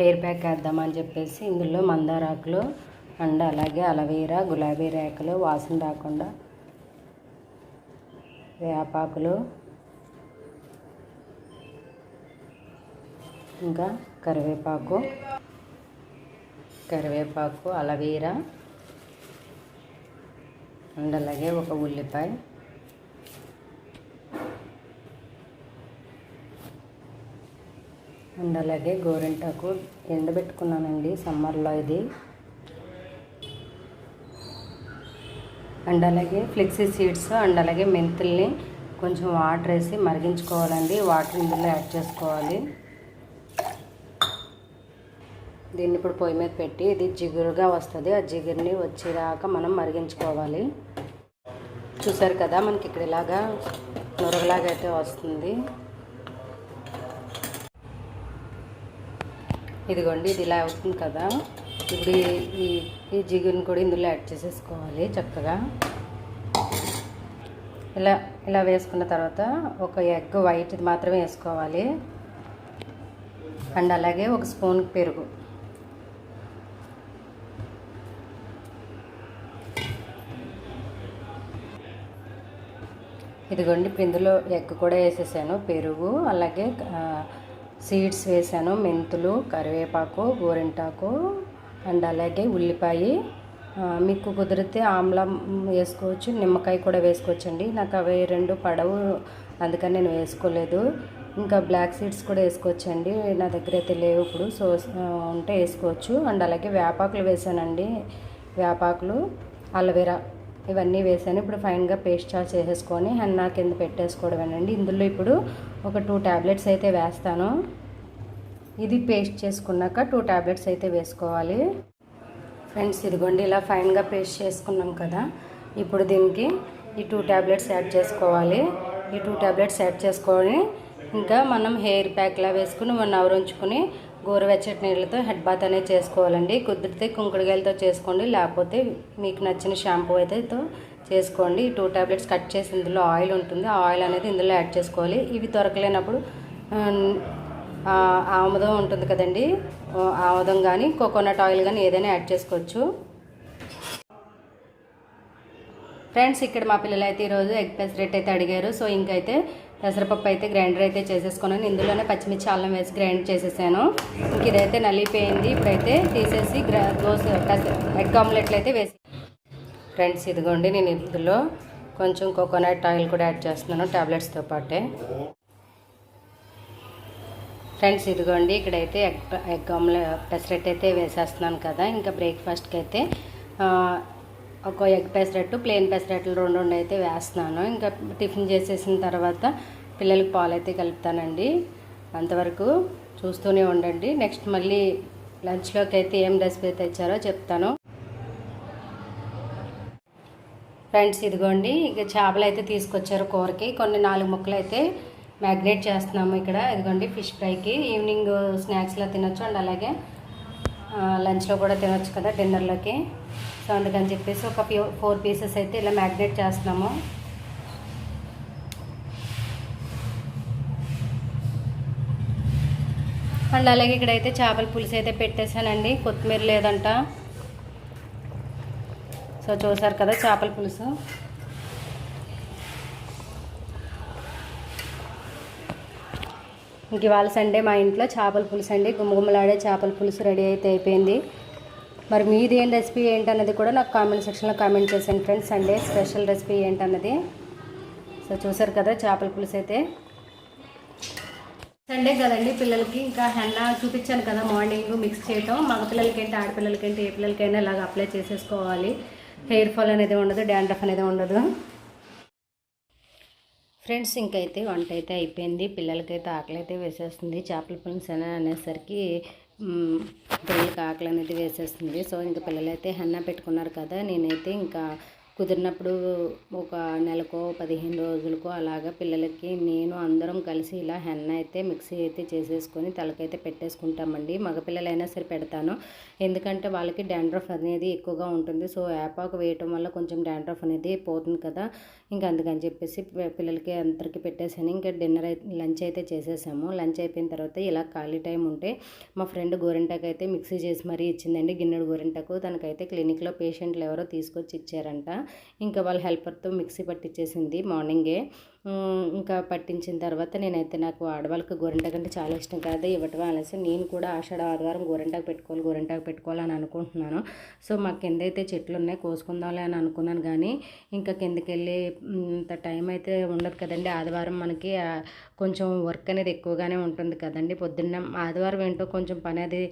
Hair pack వేద్దామని చెప్పేసి ఇందులో మందారాకులు అండ్ అలాగే అలవీరా గులాబీ రేకులు వాసన రాకుండా వేపాకులు ఇంకా కరివేపాకు కరివేపాకు అలవీరా అండ్ అలాగే ఒక ఉల్లిపాయ. అండ్ అలాగే గోరింటాకు ఎండబెట్టుకున్నానండి సమ్మర్లో ఇది. అండ్ అలాగే ఫ్లెక్సీ సీడ్స్ అండ్ అలాగే మెంతుల్ని కొంచెం వాటర్ వేసి మరిగించుకోవాలండి. వాటర్ ఇందులో యాడ్ చేసుకోవాలి. దీన్ని ఇప్పుడు పొయ్యి మీద పెట్టి ఇది జిగురుగా వస్తుంది. ఆ జిగురుని వచ్చేదాకా మనం మరిగించుకోవాలి. చూసారు కదా మనకి ఇక్కడ ఇలాగా నొరగలాగా అయితే వస్తుంది. ఇదిగోండి ఇది ఇలా అవుతుంది కదా. ఇప్పుడు ఈ- ఈ జిగురుని కూడా ఇందులో యాడ్ చేసేసుకోవాలి చక్కగా. ఇలా ఇలా వేసుకున్న తర్వాత ఒక ఎగ్ వైట్ మాత్రమే వేసుకోవాలి. అండ్ అలాగే ఒక స్పూన్ పెరుగు. ఇదిగోండి ఇప్పుడు ఇందులో ఎగ్ కూడా వేసేసాను పెరుగు అలాగే సీడ్స్ వేసాను మెంతులు కరివేపాకు గోరింటాకు అండ్ అలాగే ఉల్లిపాయ. మీకు కుదిరితే ఆమ్లం వేసుకోవచ్చు నిమ్మకాయ కూడా వేసుకోవచ్చండి. నాకు అవి రెండు పడవు అందుకని నేను వేసుకోలేదు. ఇంకా బ్లాక్ సీడ్స్ కూడా వేసుకోవచ్చండి. నా దగ్గర అయితే లేవు ఇప్పుడు సో ఉంటే వేసుకోవచ్చు. అండ్ అలాగే వేపాకులు వేసానండి. వేపాకులు అలవేరా. ఇవన్నీ వేసాను. ఇప్పుడు ఫైన్గా పేస్ట్ చార్జ్ చేసేసుకొని హెన్నా కింద పెట్టేసుకోవడమేనండి. ఇందులో ఇప్పుడు ఒక టూ ట్యాబ్లెట్స్ అయితే వేస్తాను. ఇది పేస్ట్ చేసుకున్నాక టూ ట్యాబ్లెట్స్ అయితే వేసుకోవాలి. ఫ్రెండ్స్ ఇదిగోండి ఇలా ఫైన్గా పేస్ట్ చేసుకున్నాం కదా. ఇప్పుడు దీనికి ఈ టూ ట్యాబ్లెట్స్ యాడ్ చేసుకోవాలి. ఈ టూ ట్యాబ్లెట్స్ యాడ్ చేసుకొని ఇంకా మనం హెయిర్ ప్యాక్లా వేసుకుని వన్ అవర్ ఉంచుకొని గోరువెచ్చటి నీళ్ళతో హెడ్ బాత్ అనేది చేసుకోవాలండి. కుదిరితే కుంకుడుగాయలతో చేసుకోండి. లేకపోతే మీకు నచ్చిన షాంపూ అయితే తో చేసుకోండి టూ ట్యాబ్లెట్స్ కట్ చేసి ఇందులో ఆయిల్ ఉంటుంది. ఆ ఆయిల్ అనేది ఇందులో యాడ్ చేసుకోవాలి. ఇవి దొరకలేనప్పుడు ఆముదం ఉంటుంది కదండి. ఆముదం కానీ కోకోనట్ ఆయిల్ కానీ ఏదైనా యాడ్ చేసుకోవచ్చు. ఫ్రెండ్స్ ఇక్కడ మా పిల్లలు అయితే ఈరోజు ఎగ్ రేట్ అయితే అడిగారు. సో ఇంకైతే పెసరపప్పు అయితే గ్రైండర్ అయితే చేసేసుకున్నాను. ఇందులోనే పచ్చిమిర్చి అల్లం వేసి గ్రైండ్ చేసేసాను. ఇంక ఇదైతే నలిగిపోయింది ఇప్పుడైతే తీసేసి గ్రా దోశ ఎగ్ ఆమ్లెట్లు అయితే వేసి ఫ్రెండ్స్ ఇదిగోండి నేను ఇందులో కొంచెం కోకోనట్ ఆయిల్ కూడా యాడ్ చేస్తున్నాను టాబ్లెట్స్తో పాటే. ఫ్రెండ్స్ ఇదిగోండి ఇక్కడైతే ఎగ్ ఎగ్ ఆమ్లెట్ పెసరెట్ అయితే వేసేస్తున్నాను కదా. ఇంకా బ్రేక్ఫాస్ట్కి అయితే ఒక ఎగ్ పెసరెట్టు ప్లేన్ పెసరెట్లు రెండు రెండు అయితే వేస్తున్నాను. ఇంకా టిఫిన్ చేసేసిన తర్వాత పిల్లలకి పాలు అయితే కలుపుతానండి. అంతవరకు చూస్తూనే ఉండండి. నెక్స్ట్ మళ్ళీ లంచ్లోకి అయితే ఏం రెసిపీ తెచ్చారో చెప్తాను. ఫ్రెండ్స్ ఇదిగోండి ఇక చేపలు అయితే తీసుకొచ్చారు కూరకి. కొన్ని నాలుగు ముక్కలు అయితే మ్యాగ్నేట్ చేస్తున్నాము ఇక్కడ. ఇదిగోండి ఫిష్ ఫ్రైకి. ఈవినింగ్ స్నాక్స్లో తినొచ్చు అండ్ అలాగే లంచ్లో కూడా తినొచ్చు కదా డిన్నర్లోకి. సో అందుకని చెప్పేసి ఒక ఫోర్ పీసెస్ అయితే ఇలా మ్యాగ్నేట్ చేస్తున్నాము. అండ్ అలాగే ఇక్కడైతే చేపల పులుసు అయితే పెట్టేశానండి. కొత్తిమీర లేదంట. సో చూసారు కదా చేపల పులుసు. ఇంక ఇవాళ సండే మా ఇంట్లో చేపల పులుసు అండి. గుమ్మగుమ్మలాడే చేపల పులుసు రెడీ అయితే అయిపోయింది. మరి మీది ఏం రెసిపీ ఏంటన్నది కూడా నాకు కామెంట్ సెక్షన్లో కామెంట్ చేశాను ఫ్రెండ్స్. సండే స్పెషల్ రెసిపీ ఏంటన్నది? సో చూసారు కదా చేపల పులుసు అయితే. సండే కదండి పిల్లలకి ఇంకా హెన్నా చూపించాను కదా మార్నింగ్ మిక్స్ చేయటం. మగ పిల్లలకేంటి ఆడపిల్లలకేంటి ఏ పిల్లలకైనా ఇలాగ అప్లై చేసేసుకోవాలి. హెయిర్ ఫాల్ అనేది ఉండదు డాండ్రఫ్ అనేది ఉండదు. ఫ్రెండ్స్ ఇంకైతే వంట అయితే అయిపోయింది. పిల్లలకైతే ఆకలి అయితే వేసేస్తుంది. చేపల పులుసు అనేసరికి పిల్లలకి ఆకలి అనేది వేసేస్తుంది. సో ఇంకా పిల్లలైతే హెన్నా పెట్టుకున్నారు కదా. నేనైతే ఇంకా కుదిరినప్పుడు ఒక నెలకో పదిహేను రోజులకో అలాగా పిల్లలకి నేను అందరం కలిసి ఇలా హెన్న అయితే మిక్సీ అయితే చేసేసుకొని తలకైతే పెట్టేసుకుంటామండి. మగపిల్లలైనా సరే పెడతాను. ఎందుకంటే వాళ్ళకి డాండ్రఫ్ అనేది ఎక్కువగా ఉంటుంది. సో యాపాకు వేయటం వల్ల కొంచెం డాండ్రఫ్ అనేది పోతుంది కదా. ఇంకా అందుకని చెప్పేసి పిల్లలకి అందరికి పెట్టేసాను ఇంకా డిన్నర్ అయితే లంచ్ అయితే చేసేసాము. లంచ్ అయిపోయిన తర్వాత ఇలా ఖాళీ టైం ఉంటే మా ఫ్రెండ్ గోరింటాకు అయితే మిక్సీ చేసి మరీ ఇచ్చిందండి. గిన్నెడు గోరింటాకు. తనకైతే క్లినిక్లో పేషెంట్లు ఎవరో తీసుకొచ్చి ఇచ్చారంట. ఇంకా వాళ్ళ హెల్పర్తో మిక్సీ పట్టించేసింది మార్నింగే. ఇంకా పట్టించిన తర్వాత నేనైతే నాకు ఆడవాళ్ళకి గోరింటాకు అంటే చాలా ఇష్టం కదా ఇవ్వటం అనేసి నేను కూడా ఆషాఢ ఆదివారం గోరింటాకు పెట్టుకోవాలి గోరింటాకు పెట్టుకోవాలని అనుకుంటున్నాను. సో మాకు కింద అయితే చెట్లు ఉన్నాయి కోసుకుందాంలే అని అనుకున్నాను కానీ ఇంకా కిందకి వెళ్ళి ఇంత టైం అయితే ఉండదు కదండి. ఆదివారం మనకి కొంచెం వర్క్ అనేది ఎక్కువగానే ఉంటుంది కదండి. పొద్దున్న ఆదివారం ఏంటో కొంచెం పని అది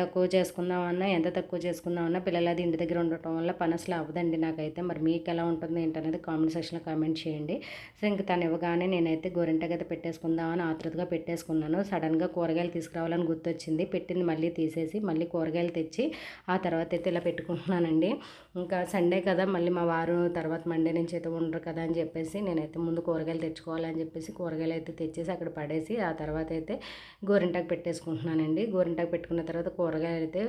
తక్కువ చేసుకుందామన్నా ఎంత తక్కువ చేసుకుందామన్నా పిల్లలు అది ఇంటి దగ్గర ఉండటం వల్ల పని అసలు అవ్వదండి నాకైతే. మరి మీకు ఎలా ఉంటుంది ఏంటనేది కామెంట్ సెక్షన్లో కామెంట్ చేయండి. సో ఇంక తను ఇవ్వగానే నేనైతే గోరింట గత పెట్టేసుకుందామని ఆతృతగా పెట్టేసుకున్నాను. సడన్గా కూరగాయలు తీసుకురావాలని గుర్తొచ్చింది. పెట్టింది మళ్ళీ తీసేసి మళ్ళీ కూరగాయలు తెచ్చి ఆ తర్వాత అయితే ఇలా పెట్టుకుంటున్నానండి. ఇంకా సండే కదా మళ్ళీ మా వారు తర్వాత మండే నుంచి అయితే ఉండరు కదా అని చెప్పేసి నేనైతే ముందు కూరగాయలు తెచ్చుకోవాలని చెప్పేసి కూరగాయలు అయితే తెచ్చేసి అక్కడ పడేసి ఆ తర్వాత అయితే గోరింటాకు పెట్టేసుకుంటున్నానండి. గోరింటాకు పెట్టుకున్న తర్వాత కూరగాయలు అయితే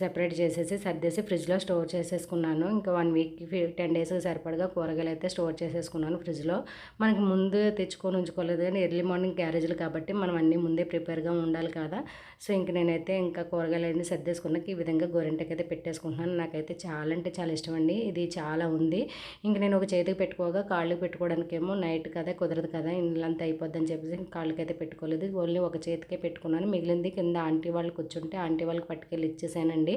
సెపరేట్ చేసేసి సర్దేసి ఫ్రిడ్జ్లో స్టోర్ చేసేసుకున్నాను. ఇంకా వన్ వీక్ టెన్ డేస్కి సరిపడగా కూరగాయలు అయితే స్టోర్ చేసేసుకున్నాను. ఫ్రిడ్జ్లో మనకి ముందు తెచ్చుకొని ఉంచుకోలేదు కానీ ఎర్లీ మార్నింగ్ క్యారేజ్లు కాబట్టి మనం అన్నీ ముందే ప్రిపేర్గా ఉండాలి కదా. సో ఇంక నేనైతే ఇంకా కూరగాయలు అన్నీ సర్దేసుకున్నాక ఈ విధంగా గోరింటకి అయితే పెట్టేసుకుంటున్నాను. నాకైతే చాలా అంటే చాలా ఇష్టం అండి. ఇది చాలా ఉంది. ఇంక నేను ఒక చేతికి పెట్టుకోగా కాళ్ళు పెట్టుకోవడానికి ఏమో నైట్ కదా కుదరదు కదా. ఇల్లంతా అయిపోద్దని చెప్పేసి కాళ్ళకి అయితే పెట్టుకోలేదు. ఓన్లీ ఒక చేతికే పెట్టుకున్నాను. మిగిలింది కింద ఆంటీ వాళ్ళు కూర్చుంటే ఆంటీ వాళ్ళకి పట్టుకెళ్ళి ఇచ్చేసానండి.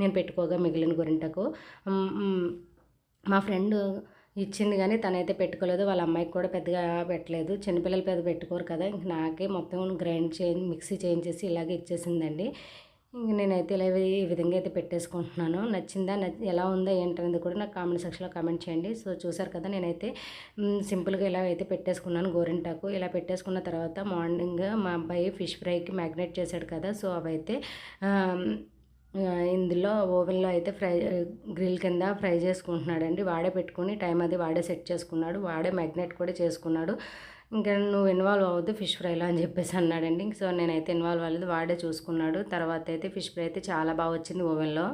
నేను పెట్టుకోగా మిగిలిన గొరింటకు. మా ఫ్రెండ్ ఇచ్చింది కానీ తనైతే పెట్టుకోలేదు. వాళ్ళ అమ్మాయికి కూడా పెద్దగా పెట్టలేదు. చిన్నపిల్లలు పెద్ద పెట్టుకోరు కదా. ఇంక నాకే మొత్తం గ్రైండ్ చేంజ్ మిక్సీ చేంజ్ చేసి ఇలాగే ఇచ్చేసిందండి. ఇంక నేనైతే ఇలా ఈ విధంగా అయితే పెట్టేసుకుంటున్నాను. నచ్చిందా ఎలా ఉందా ఏంటనేది కూడా నాకు కామెంట్ సెక్షన్లో కామెంట్ చేయండి. సో చూసారు కదా నేనైతే సింపుల్గా ఇలా అయితే పెట్టేసుకున్నాను గోరింటాకు. ఇలా పెట్టేసుకున్న తర్వాత మార్నింగ్ మా అబ్బాయి ఫిష్ ఫ్రైకి మ్యాగ్నేట్ చేశాడు కదా. సో అవైతే ఇందులో ఓవెన్లో అయితే ఫ్రై గ్రిల్ కింద ఫ్రై చేసుకుంటున్నాడండి. వాడే పెట్టుకుని టైం అది వాడే సెట్ చేసుకున్నాడు. వాడే మ్యాగ్నెట్ కూడా చేసుకున్నాడు. ఇంకా నువ్వు ఇన్వాల్వ్ అవ్వద్దు ఫిష్ ఫ్రైలో అని చెప్పేసి అన్నాడండి. సో నేనైతే ఇన్వాల్వ్ అవ్వలేదు వాడే చూసుకున్నాడు. తర్వాత అయితే ఫిష్ ఫ్రై అయితే చాలా బాగా వచ్చింది ఓవెన్లో.